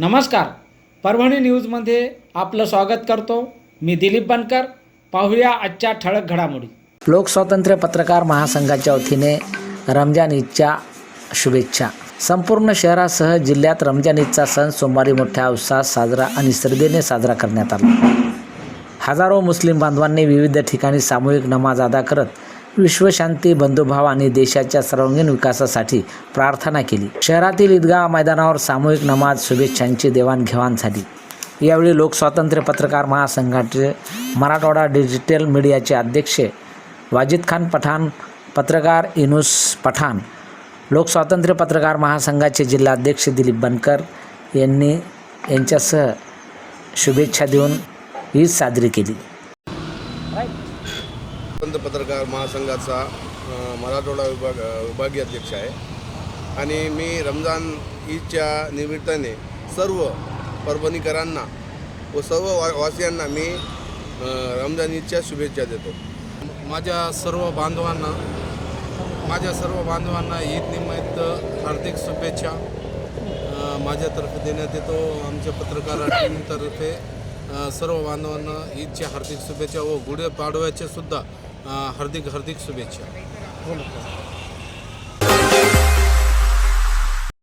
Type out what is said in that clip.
नमस्कार. परभणी न्यूजमध्ये आपलं स्वागत करतो. मी दिलीप बनकर. पाहूया आजच्या ठळक घडामोडी. लोकस्वातंत्र्य पत्रकार महासंघाच्या वतीने रमजान ईदच्या शुभेच्छा. संपूर्ण शहरासह जिल्ह्यात रमजान ईदचा सण सोमवारी मोठ्या उत्साहात साजरा आणि श्रद्धेने साजरा करण्यात आला. हजारो मुस्लिम बांधवांनी विविध ठिकाणी सामूहिक नमाज अदा करत विश्वशांती बंधुभाव आणि देशाच्या सर्वांगीण विकासासाठी प्रार्थना केली. शहरातील ईदगाह मैदानावर सामूहिक नमाज शुभेच्छांची देवाणघेवाण झाली. यावेळी लोकस्वातंत्र्य पत्रकार महासंघाचे मराठवाडा डिजिटल मीडियाचे अध्यक्ष वाजिद खान पठाण पत्रकार इनुस पठाण लोकस्वातंत्र्य पत्रकार महासंघाचे जिल्हाध्यक्ष दिलीप बनकर यांनी यांच्यासह शुभेच्छा देऊन ईद साजरी केली. स्वतंत्र पत्रकार महासंघाचा मराठवाडा विभाग विभागीय अध्यक्ष आहे. आणि मी रमजान ईदच्या निमित्ताने सर्व परभणीकरांना व सर्व वा वासियांना मी रमजान ईदच्या शुभेच्छा देतो. माझ्या सर्व बांधवांना माझ्या सर्व बांधवांना ईद निमित्त हार्दिक शुभेच्छा माझ्यातर्फे देण्यात येतो. आमच्या पत्रकार टीमतर्फे सर्व बांधवांना ईदच्या हार्दिक शुभेच्छा व गुढे पाडव्याच्या सुद्धा अ, हार्दिक हार्दिक शुभेच्छा।